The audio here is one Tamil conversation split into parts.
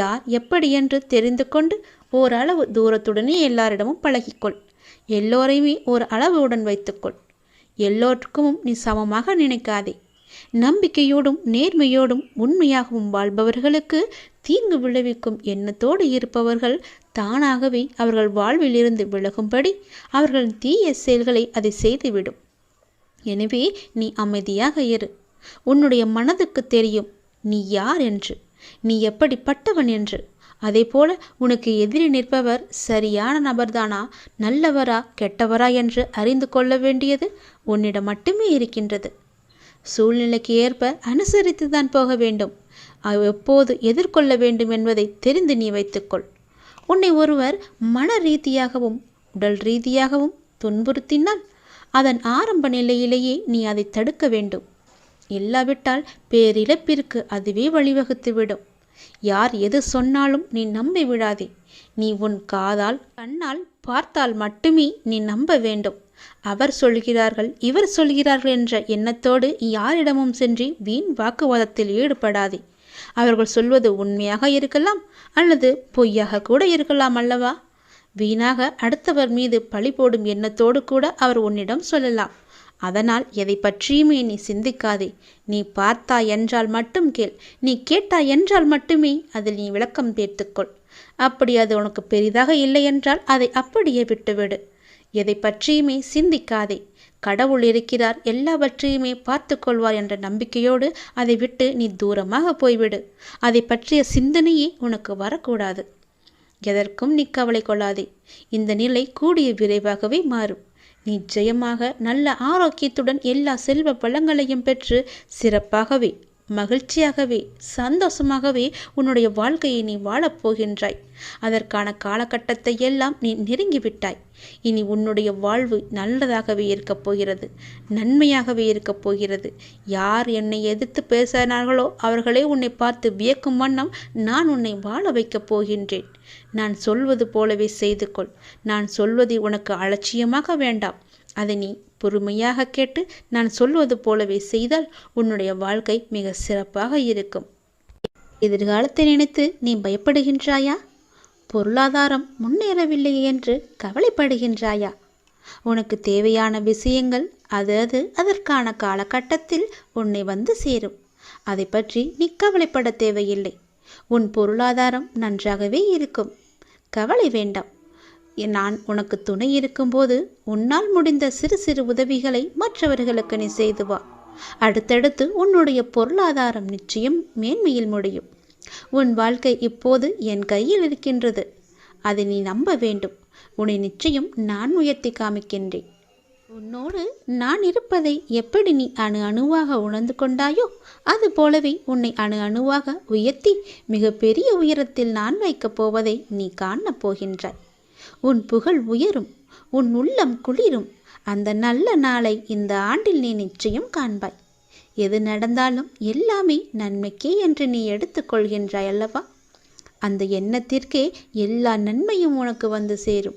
யார் எப்படி என்று தெரிந்து கொண்டு ஓரளவு தூரத்துடனே எல்லாரிடமும் பழகிக்கொள். எல்லோரையுமே ஒரு அளவுடன் வைத்துக்கொள். எல்லோருக்கும் நீ சமமாக நினைக்காதே. நம்பிக்கையோடும் நேர்மையோடும் உண்மையாகவும் வாழ்பவர்களுக்கு தீங்கு விளைவிக்கும் எண்ணத்தோடு இருப்பவர்கள் தானாகவே அவர்கள் வாழ்விலிருந்து விலகும்படி அவர்களின் தீய செயல்களை அதை செய்துவிடும். எனவே நீ அமைதியாக இரு. உன்னுடைய மனதுக்கு தெரியும் நீ யார் என்று. நீ எப்படிப்பட்டவன் என்று. அதேபோல உனக்கு எதிரி நிற்பவர் சரியான நபர்தானா? நல்லவரா கெட்டவரா என்று அறிந்து கொள்ள வேண்டியது உன்னிடம் மட்டுமே இருக்கின்றது. சூழ்நிலைக்கு ஏற்ப அனுசரித்து தான் போக வேண்டும். எப்போது எதிர்கொள்ள வேண்டும் என்பதை தெரிந்து நீ வைத்துக்கொள். உன்னை ஒருவர் மன ரீதியாகவும் உடல் ரீதியாகவும் துன்புறுத்தினால் அதன் ஆரம்ப நிலையிலேயே நீ அதை தடுக்க வேண்டும். இல்லாவிட்டால் பேரிழப்பிற்கு அதுவே வழிவகுத்துவிடும். யார் எது சொன்னாலும் நீ நம்பி விடாதே. நீ உன் காதால் கண்ணால் பார்த்தால் மட்டுமே நீ நம்ப வேண்டும். அவர் சொல்கிறார்கள் இவர் சொல்கிறார்கள் என்ற எண்ணத்தோடு யாரிடமும் சென்று வீண் வாக்குவாதத்தில் ஈடுபடாதே. அவர்கள் சொல்வது உண்மையாக இருக்கலாம் அல்லது பொய்யாக கூட இருக்கலாம் அல்லவா? வீணாக அடுத்தவர் மீது பழி போடும் எண்ணத்தோடு கூட அவர் உன்னிடம் சொல்லலாம். அதனால் எதை பற்றியுமே நீ சிந்திக்காதே. நீ பார்த்தா என்றால் மட்டும் கேள். நீ கேட்டா என்றால் மட்டுமே அதில் நீ விளக்கம் தேர்த்துக்கொள் அப்படி அது உனக்கு பெரிதாக இல்லை என்றால் அதை அப்படியே விட்டுவிடு. எதை பற்றியுமே சிந்திக்காதே. கடவுள் இருக்கிறார். எல்லாவற்றையுமே பார்த்து கொள்வார் என்ற நம்பிக்கையோடு அதை விட்டு நீ தூரமாக போய்விடு. அதை பற்றிய சிந்தனையே உனக்கு வரக்கூடாது. எதற்கும் நீ கவலை கொள்ளாதே. இந்த நிலை கூடிய விரைவாகவே மாறும். நிச்சயமாக நல்ல ஆரோக்கியத்துடன் எல்லா செல்வ பழங்களையும் பெற்று சிறப்பாகவே மகிழ்ச்சியாகவே சந்தோஷமாகவே உன்னுடைய வாழ்க்கையை நீ வாழப்போகின்றாய் அதற்கான காலகட்டத்தை எல்லாம் நீ நெருங்கிவிட்டாய். இனி உன்னுடைய வாழ்வு நல்லதாகவே இருக்கப் போகிறது நன்மையாகவே இருக்கப் போகிறது. யார் என்னை எதிர்த்து பேசினார்களோ அவர்களே உன்னை பார்த்து வியக்கும் வண்ணம் நான் உன்னை வாழ வைக்கப் போகின்றேன். நான் சொல்வது போலவே செய்து கொள் நான் சொல்வதை உனக்கு அலட்சியமாக வேண்டாம். அதை நீ பொறுமையாக கேட்டு நான் சொல்வது போலவே செய்தால் உன்னுடைய வாழ்க்கை மிக சிறப்பாக இருக்கும். எதிர்காலத்தை நினைத்து நீ பயப்படுகின்றாயா? பொருளாதாரம் முன்னேறவில்லை என்று கவலைப்படுகின்றாயா? உனக்கு தேவையான விஷயங்கள் அது அது அதற்கான காலகட்டத்தில் உன்னை வந்து சேரும். அதை பற்றி நீ கவலைப்பட தேவையில்லை. உன் பொருளாதாரம் நன்றாகவே இருக்கும். கவலை வேண்டாம். நான் உனக்கு துணை இருக்கும்போது உன்னால் முடிந்த சிறு சிறு உதவிகளை மற்றவர்களுக்கு நீ செய்து வா. அடுத்தடுத்து உன்னுடைய பொருளாதாரம் நிச்சயம் மேன்மையில் முடியும். உன் வாழ்க்கை இப்போது என் கையில் இருக்கின்றது. அதை நீ நம்ப வேண்டும். உன்னை நிச்சயம் நான் உயர்த்தி காமிக்கின்றேன். உன்னோடு நான் இருப்பதை எப்படி நீ அணு அணுவாக உணர்ந்து கொண்டாயோ அது போலவே உன்னை அணு அணுவாக உயர்த்தி மிகப்பெரிய உயரத்தில் நான் வைக்கப் போவதை நீ காணப் போகின்றாய். உன் புகழ் உயரும் உன் உள்ளம் குளிரும். அந்த நல்ல நாளை இந்த ஆண்டில் நீ நிச்சயம் காண்பாய். எது நடந்தாலும் எல்லாமே நன்மைக்கே என்று நீ எடுத்துக்கொள்கின்றாய் அல்லவா? அந்த எண்ணத்திற்கே எல்லா நன்மையும் உனக்கு வந்து சேரும்.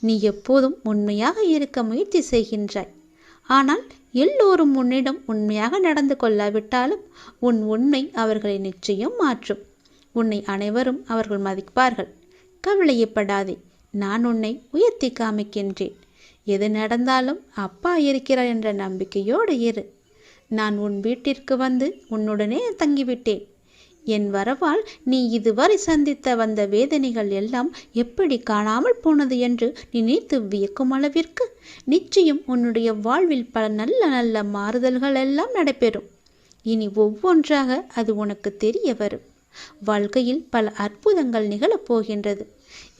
நீ எப்போதும் உண்மையாக இருக்க முயற்சி செய்கின்றாய். ஆனால் எல்லோரும் உன்னிடம் உண்மையாக நடந்து கொள்ளாவிட்டாலும் உன் உண்மை அவர்களை நிச்சயம் மாற்றும். உன்னை அனைவரும் அவர்கள் மதிப்பார்கள். கவலையப்படாதே நான் உன்னை உயர்த்தி காமிக்கின்றேன். எது நடந்தாலும் அப்பா இருக்கிறார் என்ற நம்பிக்கையோடு இரு. நான் உன் வீட்டிற்கு வந்து உன்னுடனே தங்கிவிட்டேன். என் வரவால் நீ இதுவரை சந்தித்த வந்த வேதனைகள் எல்லாம் எப்படி காணாமல் போனது என்று நினைத்து வியக்கும் அளவிற்கு நிச்சயம் உன்னுடைய வாழ்வில் பல நல்ல நல்ல மாறுதல்கள் எல்லாம் நடைபெறும். இனி ஒவ்வொன்றாக அது உனக்கு தெரிய வரும். வாழ்க்கையில் பல அற்புதங்கள் நிகழப்போகின்றது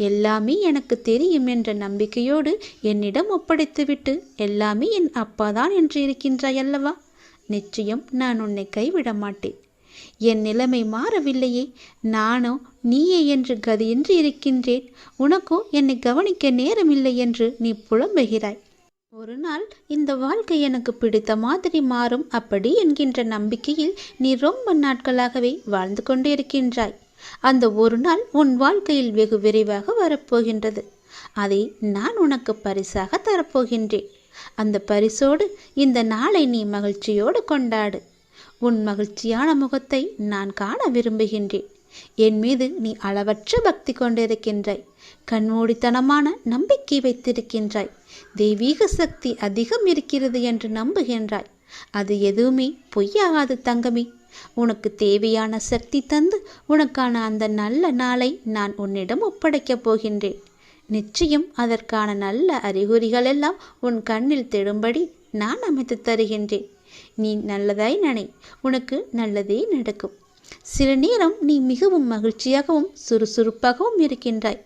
எல்லாமே எனக்கு தெரியும் என்ற நம்பிக்கையோடு என்னிடம் ஒப்படைத்துவிட்டு எல்லாமே என் அப்பாதான் என்று இருக்கின்றாய் அல்லவா? நிச்சயம் நான் உன்னை கைவிட மாட்டேன் என் நிலைமை மாறவில்லையே. நானோ நீயே என்று கதியின்றி இருக்கின்றேன். உனக்கோ என்னை கவனிக்க நேரமில்லை என்று நீ புலம்புகிறாய். ஒரு நாள் இந்த வாழ்க்கை எனக்கு பிடித்த மாதிரி மாறும் அப்படி என்கின்ற நம்பிக்கையில் நீ ரொம்ப நாட்களாகவே வாழ்ந்து கொண்டு இருக்கின்றாய் அந்த ஒரு நாள் உன் வாழ்க்கையில் வெகு விரைவாக வரப்போகின்றது. அதை நான் உனக்கு பரிசாக தரப்போகின்றேன். அந்த பரிசோடு இந்த நாளை நீ மகிழ்ச்சியோடு கொண்டாடு. உன் மகிழ்ச்சியான முகத்தை நான் காண விரும்புகின்றேன். என் மீது நீ அளவற்ற பக்தி கொண்டிருக்கின்றாய். கண்மூடித்தனமான நம்பிக்கை வைத்திருக்கின்றாய். தெய்வீக சக்தி அதிகம் இருக்கிறது என்று நம்புகின்றாய். அது எதுவுமே பொய்யாகாது தங்கமே. உனக்கு தேவையான சக்தி தந்து உனக்கான அந்த நல்ல நாளை நான் உன்னிடம் ஒப்படைக்கப் போகின்றேன். நிச்சயம் அதற்கான நல்ல அறிகுறிகள் எல்லாம் உன் கண்ணில் தெடும்படி நான் அமைத்து தருகின்றேன். நீ நல்லதாய் நினை உனக்கு நல்லதே நடக்கும். சில நேரம் நீ மிகவும் மகிழ்ச்சியாகவும் சுறுசுறுப்பாகவும் இருக்கின்றாய்.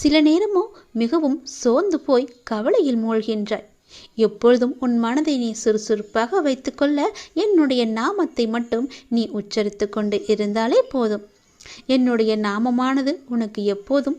சில நேரமோ மிகவும் சோர்ந்து போய் கவலையில் மூழ்கின்றாய். எப்பொழுதும் உன் மனதை நீ சுறுசுறுப்பாக வைத்துக்கொள்ள என்னுடைய நாமத்தை மட்டும் நீ உச்சரித்து கொண்டு இருந்தாலே போதும். என்னுடைய நாமமானது உனக்கு எப்போதும்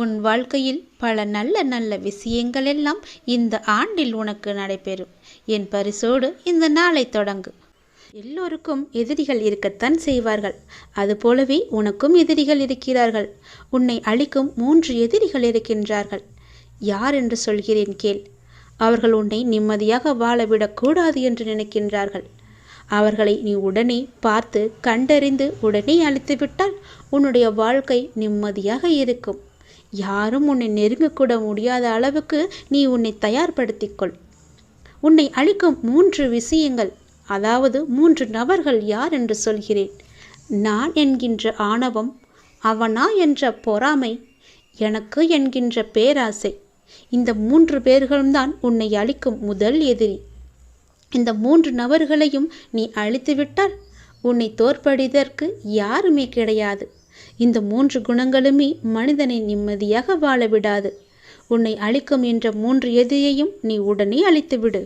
உன் வாழ்க்கையில் பல நல்ல நல்ல விஷயங்கள் எல்லாம் இந்த ஆண்டில் உனக்கு நடைபெறும். என் பரிசோடு இந்த நாளை தொடங்கு. எல்லோருக்கும் எதிரிகள் இருக்கத்தான் செய்வார்கள். அதுபோலவே உனக்கும் எதிரிகள் இருக்கிறார்கள். உன்னை அழிக்கும் மூன்று எதிரிகள் இருக்கின்றார்கள். யார் என்று சொல்கிறேன் கேள். அவர்கள் உன்னை நிம்மதியாக வாழவிடக்கூடாது என்று நினைக்கின்றார்கள். அவர்களை நீ உடனே பார்த்து கண்டறிந்து உடனே அழித்துவிட்டால் உன்னுடைய வாழ்க்கை நிம்மதியாக இருக்கும். யாரும் உன்னை நெருங்கக்கூட முடியாத அளவுக்கு நீ உன்னை தயார்படுத்திக்கொள். உன்னை அழிக்கும் மூன்று விஷயங்கள் அதாவது மூன்று நபர்கள் யார் என்று சொல்கிறேன். நான் என்கின்ற ஆணவம் அவனா என்ற பொறாமை எனக்கு என்கின்ற பேராசை இந்த மூன்று பேர்களும் தான் உன்னை அழிக்கும் முதல் எதிரி. இந்த மூன்று நபர்களையும் நீ அழித்துவிட்டால் உன்னை தோற்படிதற்கு யாருமே கிடையாது. இந்த மூன்று குணங்களுமே மனிதனை நிம்மதியாக வாழ விடாது உன்னை அழிக்கும் என்ற மூன்று எதிரியையும் நீ உடனே அழித்துவிடு.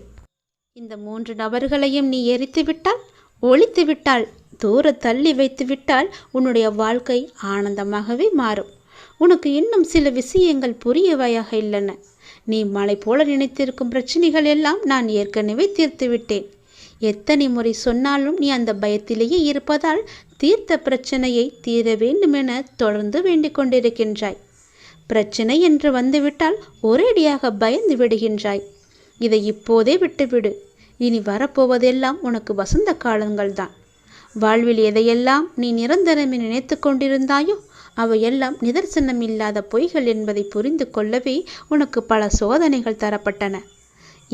இந்த மூன்று நபர்களையும் நீ எரித்துவிட்டால் ஒழித்துவிட்டால் தூர தள்ளி வைத்துவிட்டால் உன்னுடைய வாழ்க்கை ஆனந்தமாகவே மாறும். உனக்கு இன்னும் சில விஷயங்கள் புரியவையாக இல்லைன. நீ மலை போல நினைத்திருக்கும் பிரச்சனைகள் எல்லாம் நான் ஏற்கனவே தீர்த்து விட்டேன் எத்தனை முறை சொன்னாலும் நீ அந்த பயத்திலேயே இருப்பதால் தீர்த்த பிரச்சனையை தீர வேண்டுமென தொடர்ந்து வேண்டிக் கொண்டிருக்கின்றாய். பிரச்சனை என்று வந்துவிட்டால் ஒரேடியாக பயந்து விடுகின்றாய். இதை இப்போதே விட்டுவிடு. இனி வரப்போவதெல்லாம் உனக்கு வசந்த காலங்கள்தான். வாழ்வில் எதையெல்லாம் நீ நிரந்தரமே நினைத்து கொண்டிருந்தாயோ அவையெல்லாம் நிதர்சனம் இல்லாத பொய்கள் என்பதை புரிந்து கொள்ளவே உனக்கு பல சோதனைகள் தரப்பட்டன.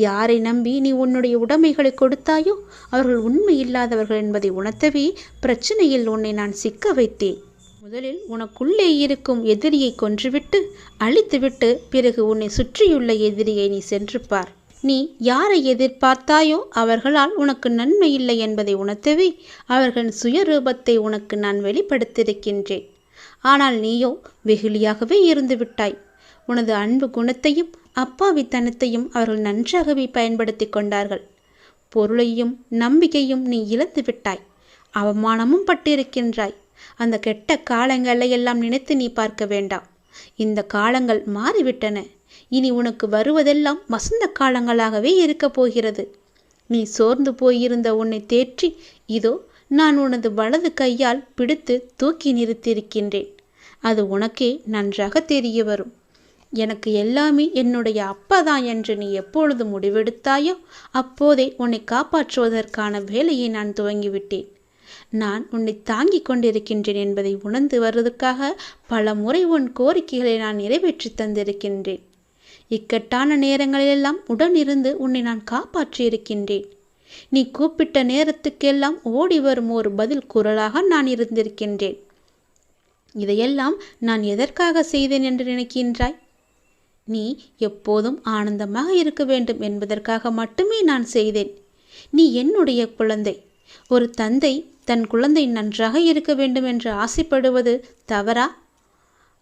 யாரை நம்பி நீ உன்னுடைய உடைமைகளை கொடுத்தாயோ? அவர்கள் உண்மை இல்லாதவர்கள் என்பதை உணர்த்தவே பிரச்சனையில் உன்னை நான் சிக்க வைத்தேன். முதலில் உனக்குள்ளே இருக்கும் எதிரியை கொன்றுவிட்டு அழித்துவிட்டு பிறகு உன்னை சுற்றியுள்ள எதிரியை நீ சென்று பார். நீ யாரை எதிர்பார்த்தாயோ அவர்களால் உனக்கு நன்மை இல்லை என்பதை உணர்த்தவே அவர்களின் சுயரூபத்தை உனக்கு நான் வெளிப்படுத்தியிருக்கின்றேன். ஆனால் நீயோ வெகுளியாகவே இருந்து விட்டாய் உனது அன்பு குணத்தையும் அப்பாவித்தனத்தையும் அவர்கள் நன்றாகவே பயன்படுத்தி கொண்டார்கள். பொருளையும் நம்பிக்கையும் நீ இழந்து விட்டாய். அவமானமும் பட்டிருக்கின்றாய். அந்த கெட்ட காலங்களை எல்லாம் நினைத்து நீ பார்க்க வேண்டாம். இந்த காலங்கள் மாறிவிட்டன. இனி உனக்கு வருவதெல்லாம் வசந்த காலங்களாகவே இருக்கப் போகிறது. நீ சோர்ந்து போயிருந்த உன்னை தேற்றி இதோ நான் உனது வலது கையால் பிடித்து தூக்கி நிறுத்தியிருக்கின்றேன். அது உனக்கே நன்றாக தெரிய வரும். எனக்கு எல்லாமே என்னுடைய அப்பா தான் என்று நீ எப்பொழுது முடிவெடுத்தாயோ அப்போதே உன்னை காப்பாற்றுவதற்கான வேலையை நான் துவங்கிவிட்டேன். நான் உன்னை தாங்கிக் கொண்டிருக்கின்றேன் என்பதை உணர்ந்து வருவதற்காக பல முறை உன் கோரிக்கைகளை நான் நிறைவேற்றி தந்திருக்கின்றேன். இக்கட்டான நேரங்களிலெல்லாம் உடனிருந்து உன்னை நான் காப்பாற்றியிருக்கின்றேன். நீ கூப்பிட்ட நேரத்துக்கெல்லாம் ஓடி வரும் ஒரு பதில் குரலாக நான் இருந்திருக்கின்றேன். இதையெல்லாம் நான் எதற்காக செய்தேன் என்று நினைக்கின்றாய்? நீ எப்போதும் ஆனந்தமாக இருக்க வேண்டும் என்பதற்காக மட்டுமே நான் செய்தேன். நீ என்னுடைய குழந்தை. ஒரு தந்தை தன் குழந்தை நன்றாக இருக்க வேண்டும் என்று ஆசைப்படுவது தவறா?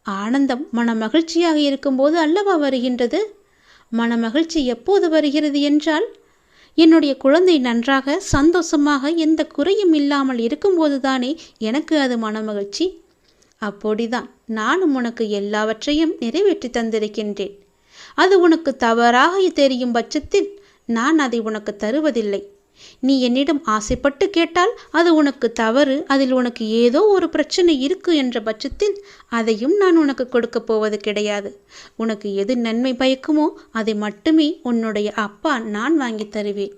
ஆனந்தம் மனமகிழ்ச்சியாக இருக்கும்போது அல்லவா வருகின்றது? மனமகிழ்ச்சி எப்போது வருகிறது என்றால் என்னுடைய குழந்தை நன்றாக சந்தோஷமாக எந்த குறையும் இல்லாமல் இருக்கும்போது தானே எனக்கு அது மனமகிழ்ச்சி? அப்படிதான். நானும் உனக்கு எல்லாவற்றையும் நிறைவேற்றி தந்திருக்கின்றேன். அது உனக்கு தவறாக தெரியும் பட்சத்தில் நான் அதை உனக்கு தருவதில்லை. நீ என்னிடம் ஆசைப்பட்டு கேட்டால் அது உனக்கு தவறு அதில் உனக்கு ஏதோ ஒரு பிரச்சனை இருக்கு என்ற பட்சத்தில் அதையும் நான் உனக்கு கொடுக்கப் போவது கிடையாது. உனக்கு எது நன்மை பயக்குமோ அதை மட்டுமே உன்னுடைய அப்பா நான் வாங்கி தருவேன்.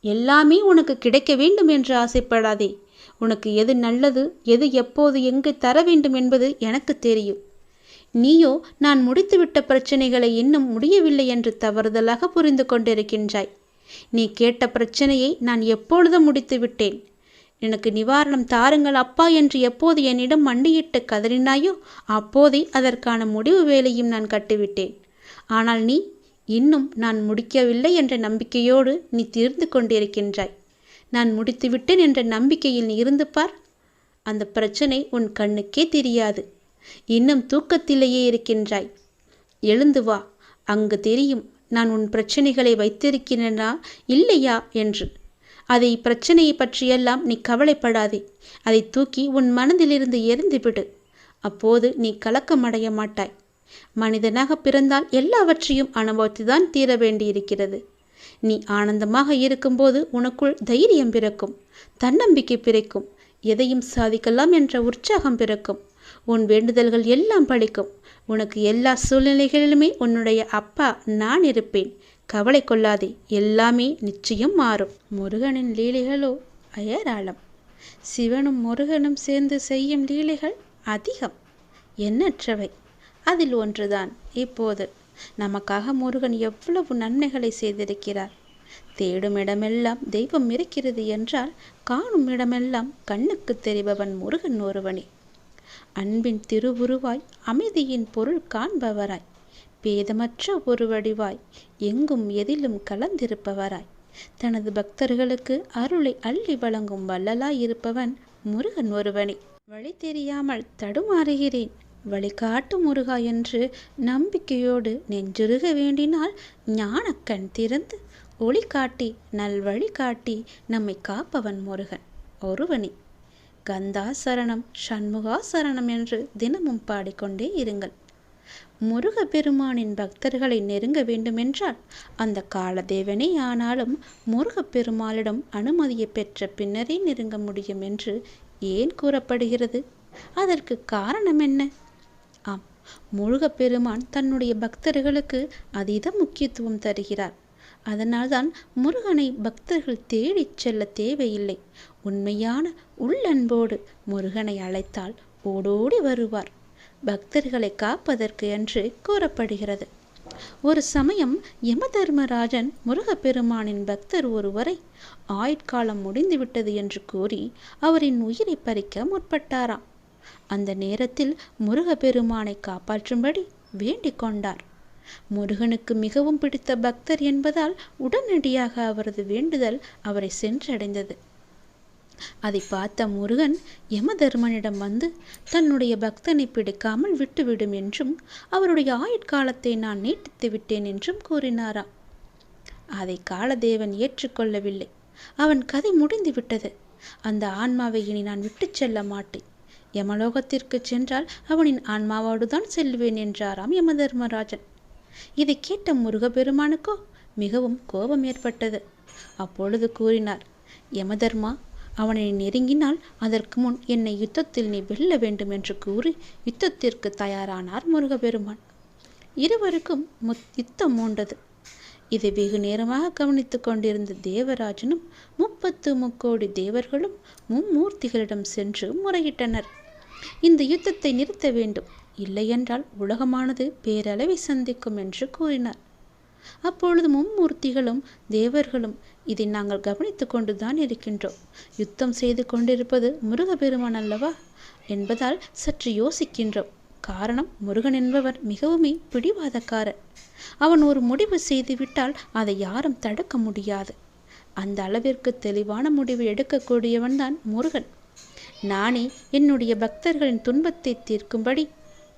எல்லாமே உனக்கு கிடைக்க வேண்டும் என்று ஆசைப்படாதே. உனக்கு எது நல்லது எது எப்போது எங்கு தர வேண்டும் என்பது எனக்கு தெரியும். நீயோ நான் முடித்துவிட்ட பிரச்சனைகளை இன்னும் முடியவில்லை என்று தவறுதலாக புரிந்து கொண்டிருக்கின்றாய். நீ கேட்ட பிரச்சனையை நான் எப்பொழுதும் முடித்து விட்டேன் எனக்கு நிவாரணம் தாருங்கள் அப்பா என்று எப்போது என்னிடம் மண்டியிட்டு கதறினாயோ அப்போதே அதற்கான முடிவு வேலையும் நான் கட்டிவிட்டேன். ஆனால் நீ இன்னும் நான் முடிக்கவில்லை என்ற நம்பிக்கையோடு நீ தீர்ந்து கொண்டிருக்கின்றாய். நான் முடித்துவிட்டேன் என்ற நம்பிக்கையில் நீ இருந்து பார். அந்த பிரச்சனை உன் கண்ணுக்கே தெரியாது. இன்னும் தூக்கத்திலேயே இருக்கின்றாய். எழுந்து வா. அங்கு தெரியும் நான் உன் பிரச்சனைகளை வைத்திருக்கிறேனா இல்லையா என்று. அதை பிரச்சனையை பற்றியெல்லாம் நீ கவலைப்படாதே. அதை தூக்கி உன் மனதிலிருந்து எரிந்துவிடு அப்போது நீ கலக்கமடைய மாட்டாய். மனிதனாக பிறந்தால் எல்லாவற்றையும் அனுபவித்துதான் தீர வேண்டியிருக்கிறது நீ ஆனந்தமாக இருக்கும்போது உனக்குள் தைரியம் பிறக்கும் தன்னம்பிக்கை பிறக்கும் எதையும் சாதிக்கலாம் என்ற உற்சாகம் பிறக்கும். உன் வேண்டுதல்கள் எல்லாம் பழிக்கும். உனக்கு எல்லா சூழ்நிலைகளிலுமே உன்னுடைய அப்பா நான் இருப்பேன். கவலை கொள்ளாதே எல்லாமே நிச்சயம் மாறும். முருகனின் லீலைகளோ அயராளம். சிவனும் முருகனும் சேர்ந்து செய்யும் லீலைகள் அதிகம். எண்ணற்றவை. அதில் ஒன்றுதான். இப்போது நமக்காக முருகன் எவ்வளவு நன்மைகளை செய்திருக்கிறார். தேடும் இடமெல்லாம் தெய்வம் இருக்கிறது என்றால் காணும் இடமெல்லாம் கண்ணுக்கு தெரிபவன் முருகன் ஒருவனே. அன்பின் திருவுருவாய் அமைதியின் பொருள் காண்பவராய். பேதமற்ற ஒரு வடிவாய் எங்கும் எதிலும் கலந்திருப்பவராய். தனது பக்தர்களுக்கு அருளை அள்ளி வழங்கும் வள்ளலாய் இருப்பவன் முருகன் ஒருவனே. வழி தெரியாமல் தடுமாறுகிறேன். வழிகாட்டு முருகா என்று நம்பிக்கையோடு நெஞ்சுருக வேண்டினால் ஞானக்கண் திறந்து ஒளி காட்டி நல்வழி காட்டி நம்மை காப்பவன் முருகன். ஒருவனே. கந்தா சரணம் சண்முகா சரணம் என்று தினமும் பாடிக்கொண்டே இருங்கள். முருக பெருமானின் பக்தர்களை நெருங்க வேண்டுமென்றால் அந்த காலதேவனே ஆனாலும் முருகப்பெருமாளிடம் அனுமதியை பெற்ற பின்னரே நெருங்க முடியும் என்று ஏன் கூறப்படுகிறது? அதற்கு காரணம் என்ன? முருகப்பெருமான் தன்னுடைய பக்தர்களுக்கு அதீத முக்கியத்துவம் தருகிறார். அதனால்தான் முருகனை பக்தர்கள் தேடிச் செல்ல தேவையில்லை. உண்மையான உள்ளன்போடு முருகனை அழைத்தால் ஓடோடி வருவார். பக்தர்களை காப்பதற்கு என்று கூறப்படுகிறது. ஒரு சமயம் யமதர்மராஜன் முருகப்பெருமானின் பக்தர் ஒருவரை ஆயுட்காலம் முடிந்துவிட்டது என்று கூறி அவரின் உயிரை பறிக்க முற்பட்டாராம். அந்த நேரத்தில் முருகப்பெருமானை காப்பாற்றும்படி வேண்டிக் கொண்டார். முருகனுக்கு மிகவும் பிடித்த பக்தர் என்பதால் உடனடியாக அவரது வேண்டுதல் அவரை சென்றடைந்தது. அதை பார்த்த முருகன் யமதர்மனிடம் வந்து தன்னுடைய பக்தனை பிடிக்காமல் விட்டுவிடும் என்றும் அவருடைய ஆயுட்காலத்தை நான் நீட்டித்து விட்டேன் என்றும் கூறினாராம். அதை காலதேவன் ஏற்றுக்கொள்ளவில்லை அவன் கதை முடிந்து விட்டது. அந்த ஆன்மாவை இனி நான் விட்டுச் செல்ல மாட்டேன். யமலோகத்திற்கு சென்றால் அவனின் ஆன்மாவோடு தான் செல்வேன் என்றாராம் யமதர்மராஜன். இதை கேட்ட முருகப்பெருமானுக்கோ மிகவும் கோபம் ஏற்பட்டது. அப்பொழுது கூறினார் யமதர்மா அவனை நெருங்கினால் அதற்கு முன் என்னை யுத்தத்தில் நீ வெல்ல வேண்டும் என்று கூறி யுத்தத்திற்கு தயாரானார் முருகப்பெருமான். இருவருக்கும் முத் யுத்தம் மூண்டது. இதை வெகு நேரமாக கவனித்துக் கொண்டிருந்த தேவராஜனும் முப்பத்து முக்கோடி தேவர்களும் மும்மூர்த்திகளிடம் சென்று முறையிட்டனர். இந்த யுத்தத்தை நிறுத்த வேண்டும். இல்லையென்றால் உலகமானது பேரளவை சந்திக்கும் என்று கூறினார். அப்பொழுது மும்மூர்த்திகளும் தேவர்களும் இதை நாங்கள் கவனித்து கொண்டுதான் இருக்கின்றோம். யுத்தம் செய்து கொண்டிருப்பது முருகப்பெருமான் அல்லவா? என்பதால் சற்று யோசிக்கின்றோம். காரணம் முருகன் என்பவர் மிகவுமே பிடிவாதக்காரர். அவன் ஒரு முடிவு செய்துவிட்டால் அதை யாரும் தடுக்க முடியாது. அந்த அளவிற்கு தெளிவான முடிவு எடுக்கக்கூடியவன் தான் முருகன். நானே என்னுடைய பக்தர்களின் துன்பத்தை தீர்க்கும்படி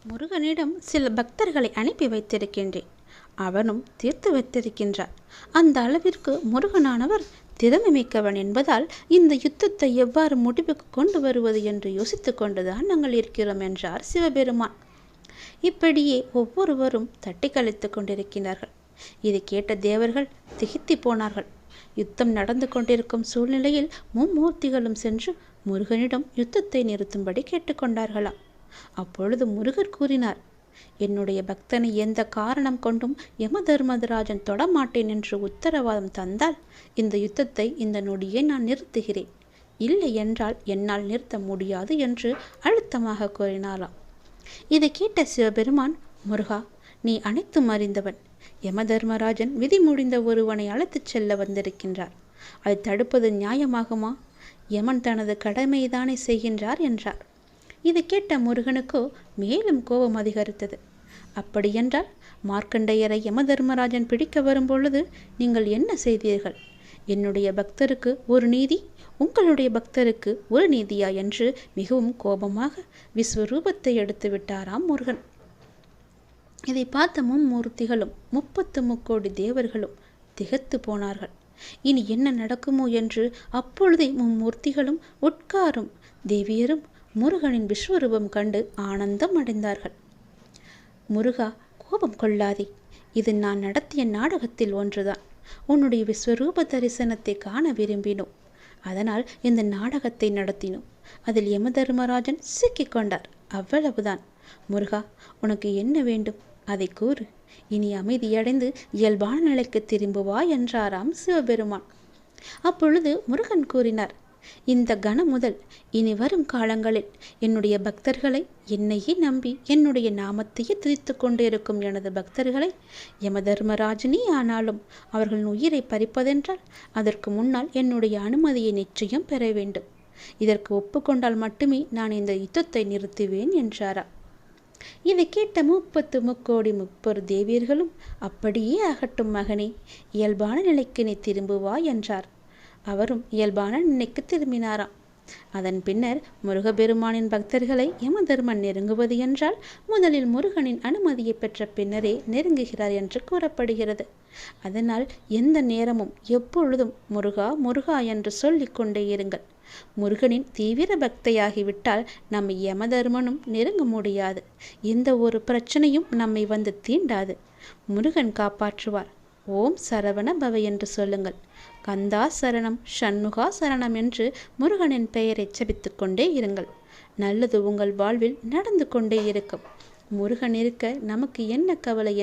முருகனிடம் சில பக்தர்களை அனுப்பி வைத்திருக்கின்றேன். அவனும் தீர்த்து வைத்திருக்கின்றார். அந்த அளவிற்கு முருகனானவர் திறமை மிக்கவன் என்பதால் இந்த யுத்தத்தை எவ்வாறு முடிவுக்கு கொண்டு வருவது என்று யோசித்து கொண்டுதான் நாங்கள் இருக்கிறோம் என்றார் சிவபெருமான். இப்படியே ஒவ்வொருவரும் தட்டி கழித்து கொண்டிருக்கிறார்கள் இதை கேட்ட தேவர்கள் திகித்தி போனார்கள். யுத்தம் நடந்து கொண்டிருக்கும் சூழ்நிலையில் மும்மூர்த்திகளும் சென்று முருகனிடம் யுத்தத்தை நிறுத்தும்படி கேட்டுக்கொண்டார்களாம் அப்பொழுது முருகர் கூறினார் என்னுடைய பக்தனை எந்த காரணம் கொண்டும் யம தர்மதராஜன் தொடமாட்டேன் என்று உத்தரவாதம் தந்தால் இந்த யுத்தத்தை இந்த நொடியே நான் நிறுத்துகிறேன். இல்லை என்றால் என்னால் நிறுத்த முடியாது என்று அழுத்தமாக கூறினாராம். இதை கேட்ட சிவபெருமான் முருகா நீ அனைத்தும் அறிந்தவன். யம தர்மராஜன் விதி முடிந்த ஒருவனை அழைத்துச் செல்ல வந்திருக்கின்றார். அதை தடுப்பது நியாயமாகுமா? யமன் தனது கடமைதானே செய்கின்றார் என்றார். இது கேட்ட முருகனுக்கோ மேலும் கோபம் அதிகரித்தது. அப்படியென்றால் மார்க்கண்டையரை யம தர்மராஜன் பிடிக்க வரும்பொழுது நீங்கள் என்ன செய்தீர்கள்? என்னுடைய பக்தருக்கு ஒரு நீதி உங்களுடைய பக்தருக்கு ஒரு நீதியா என்று மிகவும் கோபமாக விஸ்வரூபத்தை எடுத்து விட்டாராம் முருகன். இதை பார்த்த மும்மூர்த்திகளும் முப்பத்து முக்கோடி தேவர்களும் திகத்து போனார்கள். இனி என்ன நடக்குமோ என்று அப்பொழுதே மும்மூர்த்திகளும் உட்காரும். தேவியரும் முருகனின் விஸ்வரூபம் கண்டு ஆனந்தம் அடைந்தார்கள் முருகா கோபம் கொள்ளாதே. இது நான் நடத்திய நாடகத்தில் ஒன்றுதான். உன்னுடைய விஸ்வரூப தரிசனத்தை காண விரும்பினோம். அதனால் இந்த நாடகத்தை நடத்தினோம். அதில் யம தர்மராஜன் சிக்கிக்கொண்டார் அவ்வளவுதான். முருகா உனக்கு என்ன வேண்டும்? அதை கூறு. இனி அமைதியடைந்து இயல்பான நிலைக்கு திரும்புவா என்றாராம் சிவபெருமான். அப்பொழுது முருகன் கூறினார் இந்த கணம் முதல் இனி வரும் காலங்களில் என்னுடைய பக்தர்களை என்னையே நம்பி என்னுடைய நாமத்தையே துதித்து கொண்டிருக்கும் எனது பக்தர்களை யம ஆனாலும் அவர்களின் உயிரை பறிப்பதென்றால் அதற்கு முன்னால் என்னுடைய அனுமதியை நிச்சயம் பெற வேண்டும். இதற்கு ஒப்புக்கொண்டால் மட்டுமே நான் இந்த யுத்தத்தை நிறுத்துவேன் என்றாரா இதை கேட்ட முப்பத்து முக்கோடி முப்பொரு தேவியர்களும் அப்படியே ஆகட்டும் மகனே இயல்பான நிலைக்கு நீ திரும்புவா என்றார். அவரும் இயல்பான நிலைக்கு திரும்பினாராம். அதன் பின்னர் முருகபெருமானின் பக்தர்களை யமதர்மன் நெருங்குவது என்றால் முதலில் முருகனின் அனுமதியை பெற்ற பின்னரே நெருங்குகிறார் என்று கூறப்படுகிறது. அதனால் எந்த நேரமும் எப்பொழுதும் முருகா முருகா என்று சொல்லிக்கொண்டே இருங்கள். முருகனின் தீவிர பக்தையாகிவிட்டால் நம்ம யமதர்மனும் நெருங்க முடியாது. எந்த ஒரு பிரச்சனையும் நம்மை வந்து தீண்டாது. முருகன் காப்பாற்றுவார். ஓம் சரவண பவ என்று சொல்லுங்கள். கந்தா சரணம் ஷண்முகா சரணம் என்று முருகனின் பெயரை செபித்து கொண்டே இருங்கள். நல்லது உங்கள் வாழ்வில் நடந்து கொண்டே இருக்கும். முருகன் இருக்க நமக்கு என்ன கவலை